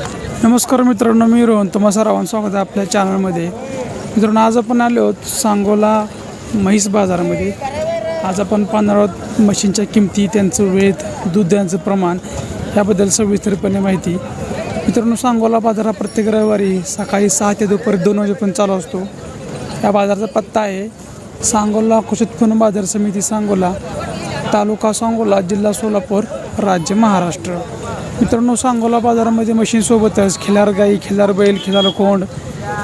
नमस्कार मित्रांनो मी रोहन. तुम्हा सर्वांचं स्वागत आहे आपल्या चॅनलमध्ये. मित्रांनो आज आपण आलो आहोत सांगोला म्हैस बाजारामध्ये. आज आपण पाहणार मशीनच्या म्हशींच्या किमती त्यांचं वेळ दूध द्याचं प्रमाण याबद्दल सविस्तरपणे माहिती. मित्रांनो सांगोला बाजार हा प्रत्येक रविवारी सकाळी सहा ते दुपारी दोन वाजेपर्यंत चालू असतो. या बाजाराचा पत्ता आहे सांगोला कृषी उत्पन्न बाजार समिती सांगोला तालुका सांगोला जिल्हा सोलापूर. राज्य महाराष्ट्र. मित्रांनो सांगोला बाजारामध्ये मशीनसोबतच खिलार गाई खिलार बैल खिलार कोंड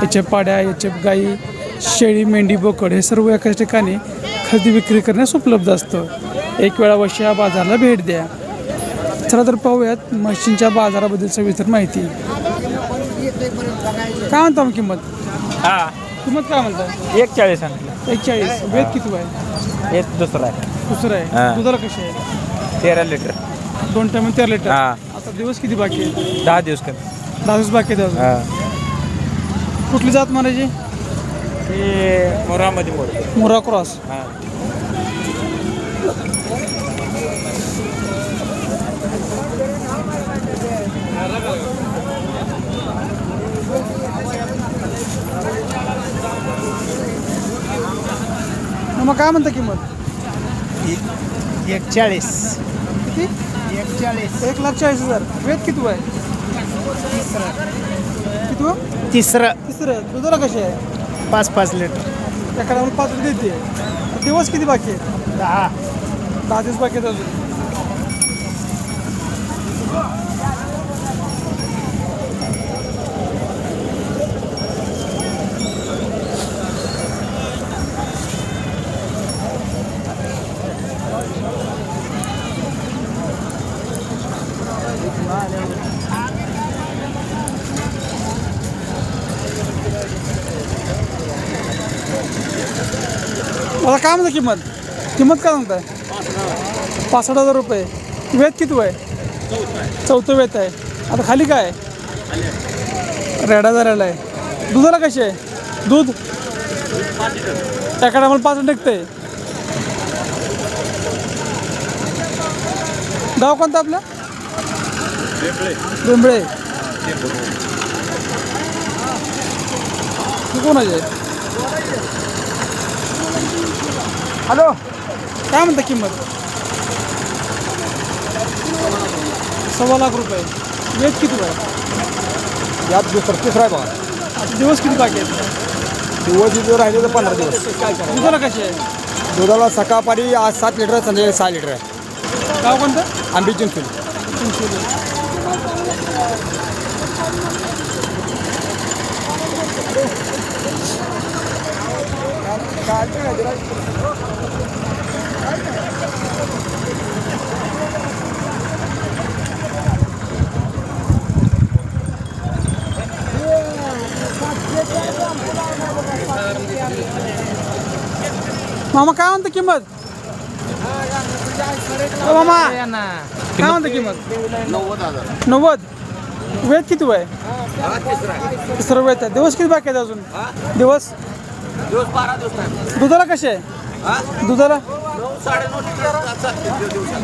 याचे पाड्या याचे गाई शेळी मेंढी बोकड हे सर्व एकाच ठिकाणी खरेदी विक्री करण्यास उपलब्ध असतं. एक वेळा वर्षी या बाजाराला भेट द्या. चला तर पाहूयात मशीनच्या बाजाराबद्दल सविस्तर माहिती. काय म्हणता मग किंमत? हा. किंमत काय म्हणता? एक चाळीस सांगितलं. एकचाळीस. वेद किती आहे? एक दुसरा आहे. दुसरं आहे. दुधाला कशी आहे? तेरा लिटर. दोन टाइम तेरा लिटर हा. आता दिवस किती बाकी आहे? दहा दिवस कमी. दहा दिवस बाकी आहेत अजून. हा. कुठली जात म्हणायची? हे मोरामध्ये मोर. मुरा क्रॉस. हा. मग काय म्हणता किंमत? एक चाळीस. किती? चाळीस. एक लाख चाळीस हजार. वेद किती आहे किती? तिसरं. तिसरं. दुधाला कशी आहे? पाच पाच लिटर. एखाद्या पाच रुपये देते. दिवस किती बाकी आहेत दहा. दहा दिवस बाकी आहेत अजून. काय म्हणता किंमत? किंमत काय म्हणताय? पासष्ट हजार रुपये. वेत किती आहे चौथं वेत आहे. आता खाली काय? रेडा झालेला आहे. दुधाला कशी आहे? दूध? एका टायमाला पाच निघते गाव कोणतं आपलं? बेंबळे कोणाचे? हॅलो. काय म्हणता किंमत? सव्वा लाख रुपये. वेद किती आहे यात दुसरं तिसरा आहे बघा आता दिवस किती बाकी आहेत? दिवस जर राहिले तर पंधरा दिवस. दुधाला कशी आहे? दुधाला सकाळपारी आज सात लिटर संध्याकाळी सहा लिटर आहे. गाव कोणतं? आंबी चिंचोली मामा काय म्हणतं किंमत? ओ मामा काय म्हणतं किंमत? नव्वद. वेद किती वय? तिसरं. वेद आहे. दिवस किती बाकी आहेत अजून? दिवस? दुधाला कसे? आहे दुधाला?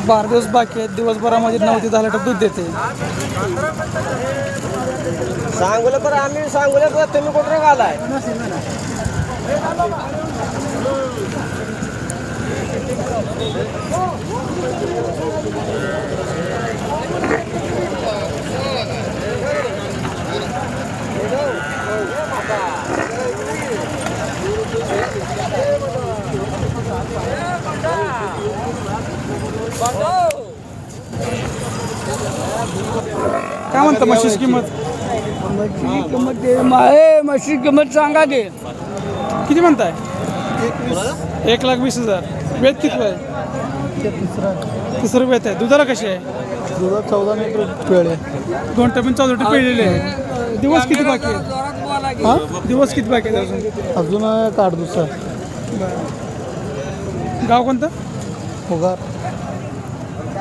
बारा दिवस बाकी आहेत. दिवसभरामध्ये नऊ ते दहा लिटर दूध देते. सांगोला तर आम्ही सांगोला तर तुम्ही कुठं घालाय? काय म्हणतं म्हशीची किंमत? म्हशी किंमत सांगा की. किती म्हणताय? एक लाख वीस हजार. वेद किती आहे? तिसरं वेत आहे. दुधाला कशी आहे? दुधात चौदा लिटर पेळ आहे. दोन टप्प्यात चौदा लिटर पिळलेले आहे. दिवस किती बाकी आहेत हा? दिवस किती बाकी आहेत अजून अजून काढ दुसरा गाव कोणतं?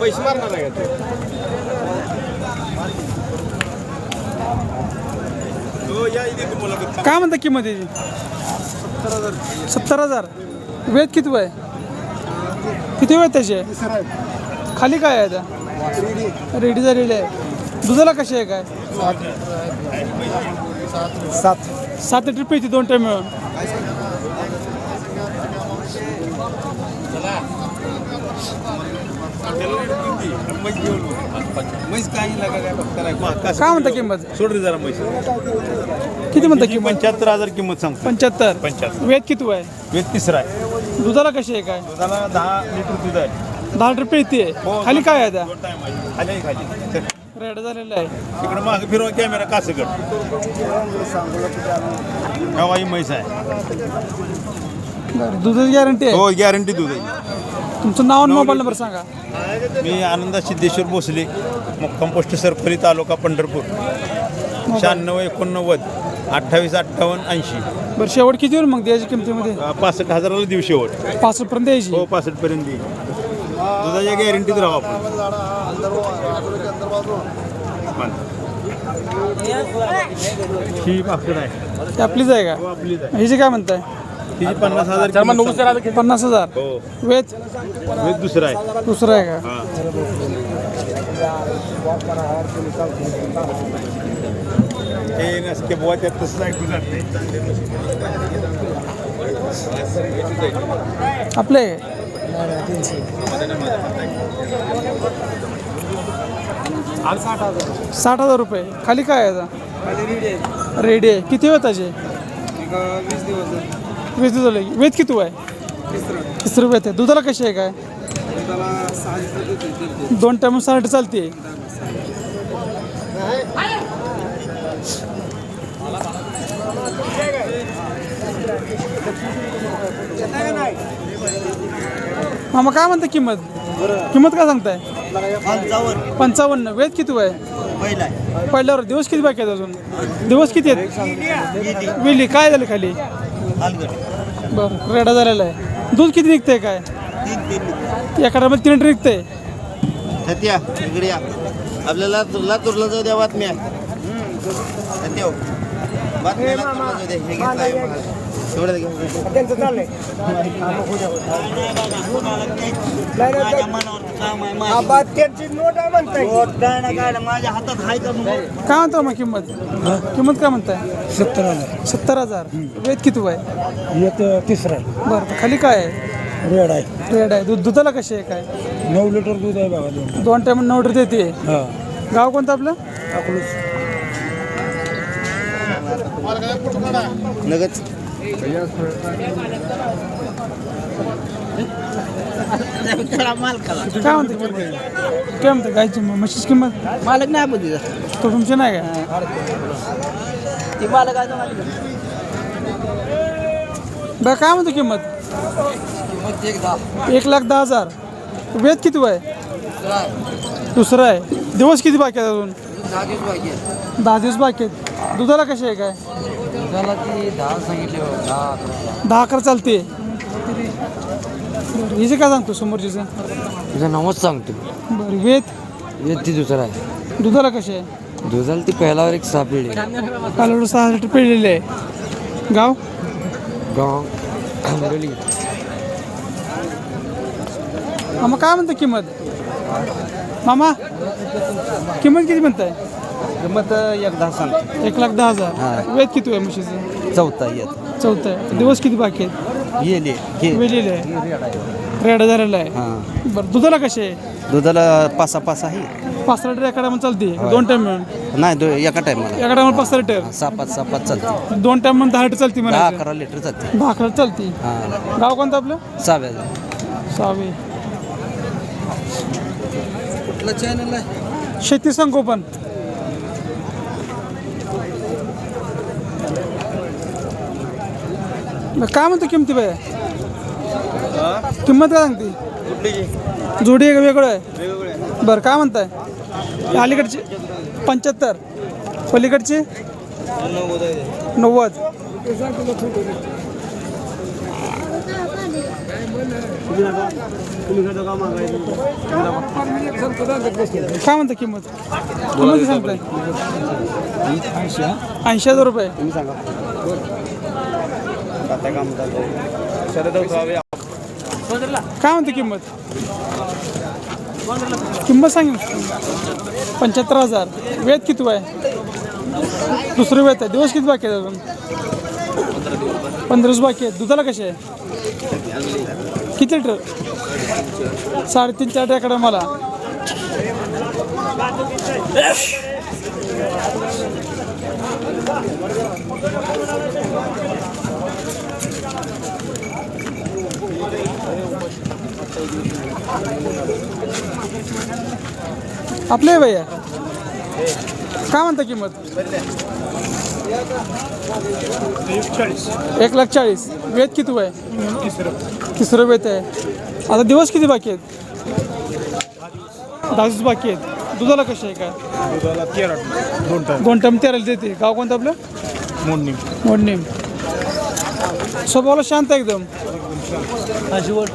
पैसे मारणार नाही का ते? हो, काय म्हणता किंमत याची? सत्तर हजार. वेद किती वय? किती वेळ त्याचे? खाली काय आहे आता? रेडी. झालेली आहे. दुधाला कशी आहे काय? सात. सात लिटर पिळते दोन टाइम मिळून म्हैस काही लागा काय म्हणता? किंमत? सोड रे जरा म्हैस. किती म्हणता किंमत? पंच्याहत्तर हजार किंमत सांगतो पंच्याहत्तर. पंच्याहत्तर. वेद किती वय? वेद तिसरा आहे. दुधाला कशी आहे काय? दुधाला दहा लिटर दूध आहे. दहा लिटर पिळते हो, खाली काय आहे आता? दोन time आहे. खाली आहे, खाली. रेड झालेला आहे. इकडे मागे फिरवा कॅमेरा कासगड हवाई म्हैस आहे. बरं दुधाची गॅरंटी आहे? हो गॅरंटी दूध आहे. तुमचं नाव आणि मोबाईल नंबर सांगा. मी आनंदा सिद्धेश्वर भोसले मुक्काम पोस्ट सरपली तालुका पंढरपूर. शहाण्णव एकोणनव्वद अठ्ठावीस अठ्ठावन्न ऐंशी. बरं शेवट किती होईल मग द्यायची किमतीमध्ये? पासष्ट हजाराला देऊ शेवट. पाच पर्यंत द्यायची. हो पासष्ट पर्यंत देईल दुधाच्या गॅरंटीत राहू आपण. ही पाकड आहे ती आपलीच आहे हो का आपलीच आहे. ह्याची काय म्हणताय? तिची पन्नास हजार किंमत सांगतो. पन्नास हजार? हो. वेद वेद दुसरा आहे. दुसरं आहे का? हा. हे नसते बुवा त्यात तसं ऐकू जात नाही. आपले साठ हजार. रुपये. खाली काय आहे आता? रेडी आहे. किती वेळ त्याचे वीस दिवस झाले. वेद किती आहे तिसरं वेद आहे दुधाला कशी आहे काय? दोन टाइम साठ चालते. मामा काय म्हणता किंमत? किंमत काय सांगताय? पंचावन्न. वेद किती आहे. पहिल्यावर दिवस किती बाकी आहेत अजून? दिवस किती आहेत? विली. काय झालं खाली? बरं रेडा झालेला आहे. दूध किती निघतंय काय? एका तीन लिटर निघतंय सत्या इकडे आपल्याला लातूरला जाऊ द्या बातम्या. सत्या त्यांचं चाललंय. आबा त्यांची नोट आहे म्हणताय. माझ्या हातात हाय का? काय म्हणतो मग किंमत? किंमत काय म्हणताय? सत्तर हजार. सत्तर हजार. वेद किती आहे एक तिसरा. आहे बरं तर खाली काय आहे? रेड आहे. रेड आहे. दूध दुधाला कशी आहे काय? नऊ लिटर दूध आहे बघा दोन. दोन टाइम नऊ लिटर देते. हा. गाव कोणतं आपलं? लगेच काय म्हणते? किंमत काय म्हणते? गायची म्हशीची किंमत? मालक नाही बघ तो तुमची नाही का? ती मालक आहे बरं काय म्हणतो किंमत? एक लाख दहा हजार. वेद किती आहे. दुसरं आहे. दिवस किती बाकी आहेत अजून? दहा दिवस बाकी आहेत. दुधाला कशी आहे काय? दहा अकरा. चालते. बरं हिचे काय सांगतो समोरचीचं तुझं नावच सांगतो. बरं वेद? येत ती दुसरा आहे. दुधाला कशी आहे? दुधाला ती पहिल्यावर एक सापडली कालवड सहा लिटर पिळलेले आहे. गाव? गाव आंबोली मामा काय म्हणतं किंमत? मामा किंमत किती म्हणताय? किंमत एकदा सांग. एक लाख दहा हजार. वेद किती आहे म्हशीचं? चौथा येत चौथं आहे. दिवस किती बाकी आहेत? येले वेलेले आहे. रेड झालेला आहे. हां. बरं दुधाला कसे आहे? दुधाला पासा पास आहे. पाच लिटर एका टायमा चालते. दोन टाइम मिळून. नाही दो एका टायमाला. एका टायमाला पाच लिटर. सहा पाच सहा पाच चालते. दोन टाइम म्हणून दहा लिटर चालते दहा मला अकरा लिटर चालते. दहा अकरा चालते. हां. गाव कोणतं आपलं? सहाव्या. सहावे. कुठला चॅनल आहे? शेती संगोपन. काय म्हणतो किमती बाय किंमत काय सांगते? जोडी आहे वेगळं आहे? बरं काय म्हणताय? अलीकडची? पंच्याहत्तर. पलीकडची? नव्वद. काय म्हणता किंमत? किंमत सांगताय? ऐंशी हजार रुपये. काय म्हणते किंमत? किंमत सांग. पंच्याहत्तर हजार. वेद किती आहे? दुसरं वेद आहे. दिवस किती बाकी आहेत अजून? पंधरा दिवस बाकी आहेत. दुधाला कसे आहे? किती लिटर? साडेतीन चार टॅकडा मला. आपले भैया. काय म्हणता किंमत? एक लाख चाळीस. वेद किती आहे तिसरं वेत आहे. आता दिवस किती बाकी आहेत? दहा दिवस बाकी आहेत. दुधाला कसे आहे काय? दुधाला तेरा दोन टाइम तेरायला देते. गाव कोणतं आपलं? मोडणी. मोडणीम स्वभावाला शांत एकदम. হাজুর